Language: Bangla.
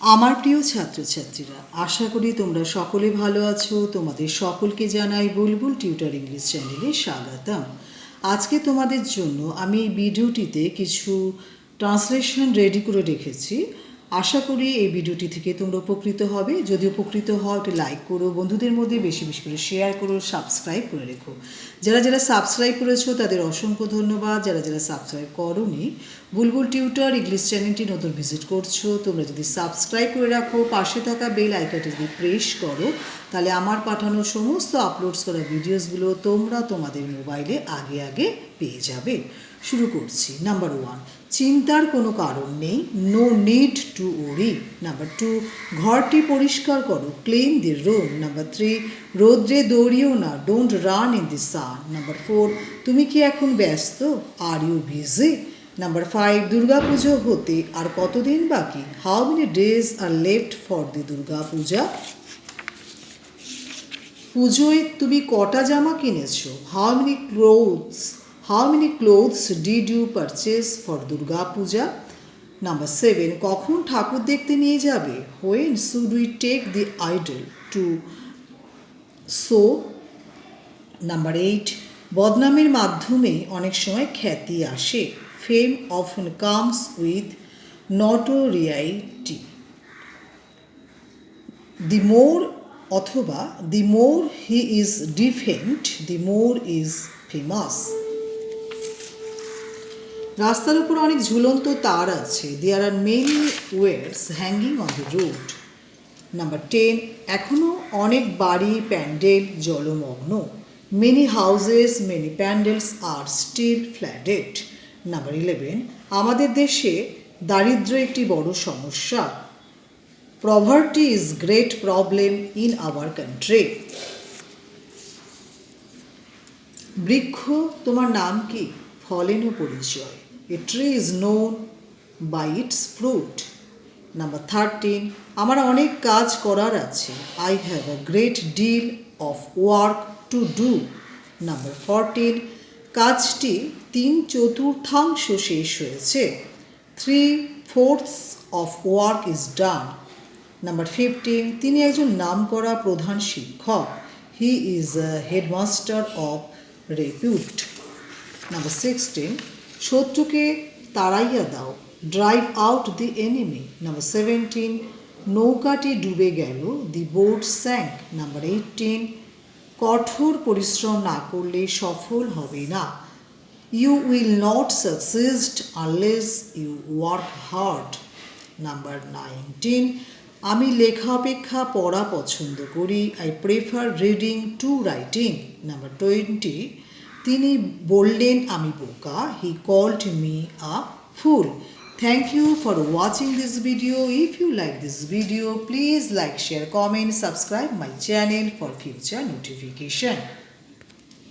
আমার প্রিয় ছাত্রছাত্রীরা, আশা করি তোমরা সকলে ভালো আছো। তোমাদের সকলকে জানাই বুলবুল টিউটার ইংলিশ চ্যানেলে স্বাগতম। আজকে তোমাদের জন্য আমি এই ভিডিওটিতে কিছু ট্রান্সলেশন রেডি করে রেখেছি। আশা করি এই ভিডিওটি থেকে তোমরা উপকৃত হবে। যদি উপকৃত হও, একটু লাইক করো, বন্ধুদের মধ্যে বেশি বেশি করে শেয়ার করো সাবস্ক্রাইব করে রেখো। যারা যারা সাবস্ক্রাইব করেছ, তাদের অসংখ্য ধন্যবাদ। যারা যারা সাবস্ক্রাইব করোনি, বুলবুল টিউটার ইংলিশ চ্যানেলটি নতুন ভিজিট করছ, তোমরা যদি সাবস্ক্রাইব করে রাখো, পাশে থাকা বেল আইকনটি যদি প্রেস করো তাহলে আমার পাঠানো সমস্ত আপলোডস করা ভিডিওসগুলো তোমরা তোমাদের মোবাইলে আগে আগে পেয়ে যাবে। শুরু করছি। নাম্বার ওয়ান চিন্তার কোনো কারণ নেই। No need to worry number two ঘরটি পরিষ্কার করো। Clean the room number three রোদ্রে দৌড়িও না। Don't run in the sun number four তুমি কি এখন ব্যস্ত? Are you busy number five Durga Puja হতে আর কতদিন বাকি? How many days are left for the Durga Puja পুজোয় তুমি কটা জামা কিনেছো? How many clothes how many clothes did you purchase for Durga Puja number seven কখন ঠাকুর দেখতে নিয়ে যাবে? When should we take the idol to show number eight বদনামের মাধ্যমে অনেক সময় খ্যাতি আসে। Fame often comes with notoriety the more অথবা the more he is defamed the more is famous রাস্তার উপর অনেক ঝুলন্ত তার আছে। There are many wires hanging on the road number ten এখনও অনেক বাড়ি, প্যান্ডেল, জলমগ্ন। Many houses many pandals are still flooded number eleven আমাদের দেশে দারিদ্র্য একটি বড় সমস্যা। Poverty is great problem in our country বৃক্ষ, তোমার নাম কি? ফলেন পরিচয়। A tree is known by its fruit number thirteen আমার অনেক কাজ করার আছে। I have a great deal of work to do number fourteen কাজটি তিন চতুর্থাংশ শেষ হয়েছে। Three fourths of work is done number fifteen তিনি একজন নামকরা প্রধান শিক্ষক। He is headmaster of repute number sixteen শত্রুকে তাড়াইয়া দাও। Drive out the enemy number seventeen নৌকাটি ডুবে গেল। The boat sank number eighteen কঠোর পরিশ্রম না করলে সফল হবে না। You will not succeed unless you work hard number nineteen আমি লেখা অপেক্ষা পড়া পছন্দ করি। I prefer reading to writing number twenty তিনি বললেন, আমি বোকা। He called me a fool thank you for watching this video if you like this video please like share comment subscribe my channel for future notification